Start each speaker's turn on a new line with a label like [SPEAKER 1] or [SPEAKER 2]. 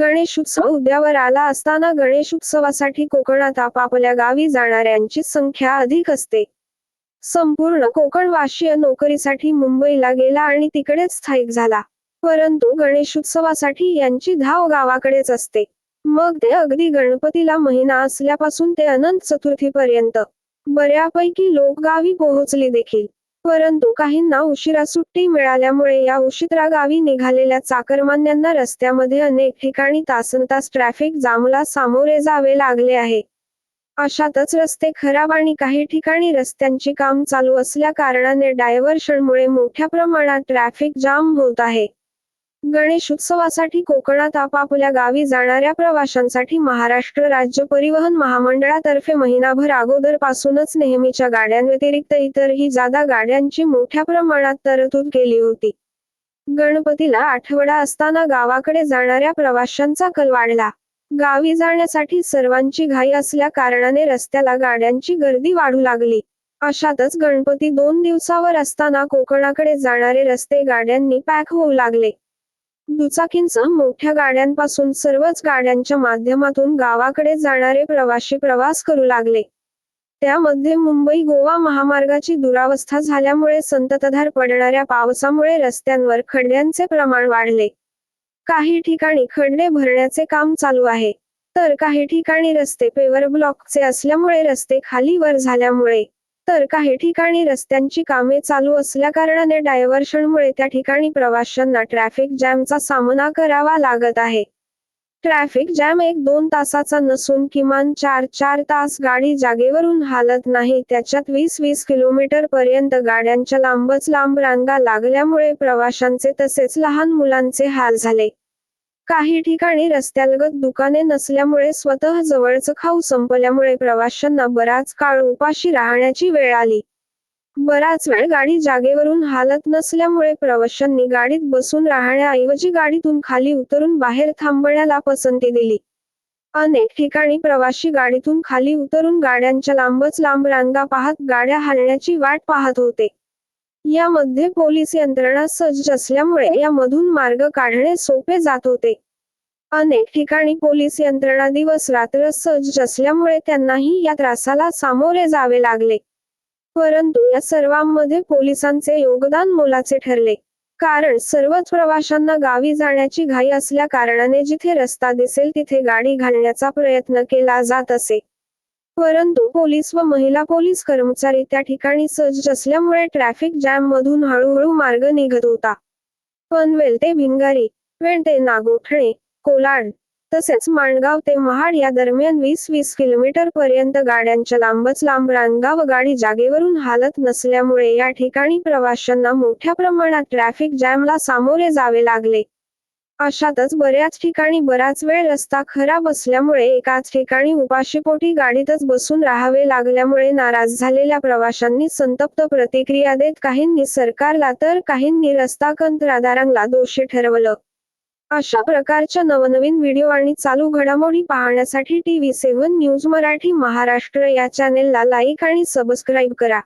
[SPEAKER 1] गणेश उत्सव उद्यावर आला असताना गणेश उत्सवासाठी कोकणात आपापल्या गावी जाणाऱ्यांची संख्या अधिक असते. संपूर्ण कोकणवासीय नोकरीसाठी मुंबईला गेला आणि तिकडेच स्थायिक झाला. परंतु गणेश उत्सवासाठी यांची धाव गावाकडेच असते. मग ते अगदी गणपतीला महिना असल्यापासून ते अनंत चतुर्थीपर्यंत बऱ्यापैकी लोक गावी पोहोचली देखील. परंतु काहींना उशिरा सुट्टी मिळाल्यामुळे या उशिरा गावी निघालेल्या चाकरमान्यांना रस्त्यामध्ये अनेक ठिकाणी तासनतास ट्रॅफिक जामला सामोरे जावे लागले आहे. अशातच रस्ते खराब आणि काही ठिकाणी रस्त्यांची काम चालू असल्या कारणाने डायव्हर्शनमुळे मोठ्या प्रमाणात ट्रॅफिक जाम होत आहे. गणेशोत्सवासाठी कोकणात आपापल्या गावी जाणाऱ्या प्रवाशांसाठी महाराष्ट्र राज्य परिवहन महामंडळातर्फे महिनाभर अगोदरपासूनच नेहमीच्या गाड्यांव्यतिरिक्त इतरही जादा गाड्यांची मोठ्या प्रमाणात तरतूद केली होती. गणपतीला आठवडा असताना गावाकडे जाणाऱ्या प्रवाशांचा कल वाढला. गावी जाण्यासाठी सर्वांची घाई असल्या कारणाने रस्त्याला गाड्यांची गर्दी वाढू लागली. अशातच गणपती दोन दिवसावर असताना कोकणाकडे जाणारे रस्ते गाड्यांनी पॅक होऊ लागले. दुचाकींसह मोठ्या गाड्यांपासून सर्वच गाड्यांच्या माध्यमातून गावाकडे जाणारे प्रवासी प्रवास करू लागले. त्यामध्ये मुंबई गोवा महामार्गाची दुरावस्था झाल्यामुळे संततधार पडणाऱ्या पावसामुळे रस्त्यांवर खड्ड्यांचे प्रमाण वाढले. काही ठिकाणी खड्डे भरण्याचे काम चालू आहे. तर काही ठिकाणी रस्ते पेवर ब्लॉकचे असल्यामुळे रस्ते खाली वर झाल्यामुळे तर काही ठिकाणी रस्त्यांची कामे चालू असल्या कारणाने डायव्हर्शनमुळे त्या ठिकाणी प्रवाशांना ट्रॅफिक जॅमचा सामना करावा लागत आहे. ट्रॅफिक जॅम एक दोन तासाचा नसून किमान चार चार तास गाडी जागेवरून हालत नाही त्याच्यात वीस वीस किलोमीटर पर्यंत गाड्यांच्या लांबच लांब रांगा लागल्यामुळे प्रवाशांचे तसेच लहान मुलांचे हाल झाले. काही ठिकाणी रस्त्यालगत दुकाने नसल्यामुळे स्वतः जवळचं खाऊ संपल्यामुळे प्रवाशांना बराच काळ उपाशी राहण्याची वेळ आली. बराच वेळ गाडी जागेवरून हालत नसल्यामुळे प्रवाशांनी गाडीत बसून राहण्याऐवजी गाडीतून खाली उतरून बाहेर थांबण्याला पसंती दिली. अनेक ठिकाणी प्रवाशी गाडीतून खाली उतरून गाड्यांच्या लांबच लांब रांगा पाहत गाड्या हलण्याची वाट पाहत होते. यामध्ये पोलीस यंत्रणा सज्ज असल्यामुळे यामधून मार्ग काढणे सोपे जात होते. अनेक ठिकाणी पोलीस यंत्रणा दिवस रात्र सज्ज असल्यामुळे त्यांनाही या त्रासाला सामोरे जावे लागले. परंतु या सर्वांमध्ये पोलिसांचे योगदान मोलाचे ठरले. कारण सर्वच प्रवाशांना गावी जाण्याची घाई असल्या कारणाने जिथे रस्ता दिसेल तिथे गाडी घालण्याचा प्रयत्न केला जात असे. परंतु पोलीस व महिला पोलीस कर्मचारी त्या ठिकाणी सज्ज असल्यामुळे ट्रॅफिक जॅम मधून हळूहळू मार्ग निघत होता. पनवेल ते भिंगारी वेण ते नागोठणे कोलाड तसेच माणगाव ते महाड या दरम्यान वीस वीस किलोमीटर पर्यंत गाड्यांच्या लांबच लांब रांगा व गाडी जागेवरून हालत नसल्यामुळे या ठिकाणी प्रवाशांना मोठ्या प्रमाणात ट्रॅफिक जॅमला सामोरे जावे लागले. अशातच बऱ्याच ठिकाणी बराच वेळ रस्ता खराब असल्यामुळे एकाच ठिकाणी उपाशीपोटी गाडीतच बसून राहावे लागल्यामुळे नाराज झालेल्या प्रवाशांनी संतप्त प्रतिक्रिया देत काहींनी सरकारला तर काहींनी रस्ता कंत्रादारांना दोषी ठरवलं. अशा प्रकारच्या नवनवीन व्हिडिओ आणि चालू घडामोडी पाहण्यासाठी TV seven news Marathi Maharashtra या चॅनेलला लाईक आणि सबस्क्राईब करा.